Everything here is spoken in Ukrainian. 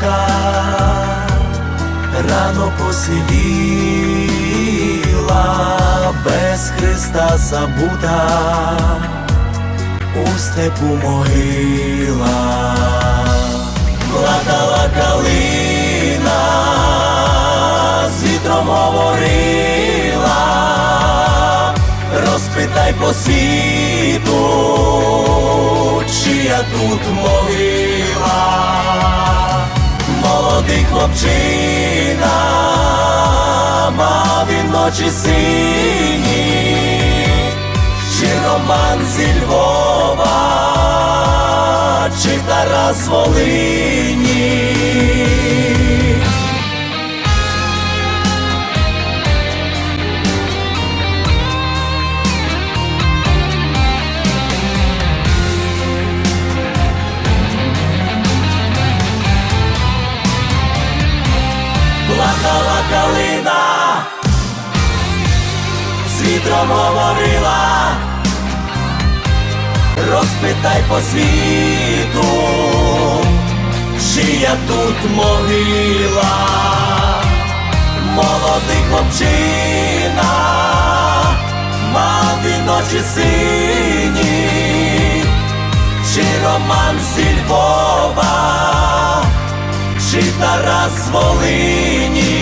голубка, рано посивіла, без Христа забута, у степу могила, плакала калина, з вітром говорила розпитай по світу, чия тут могила, молодий хлопчина, мав він очі сині, чи роман зі Львова, чи Тарас Волині. Калина, з говорила, розпитай по світу, чия тут могила, молодий хлопчина, мав він очі сині, чи роман зі Львова чи Тарас з Волині,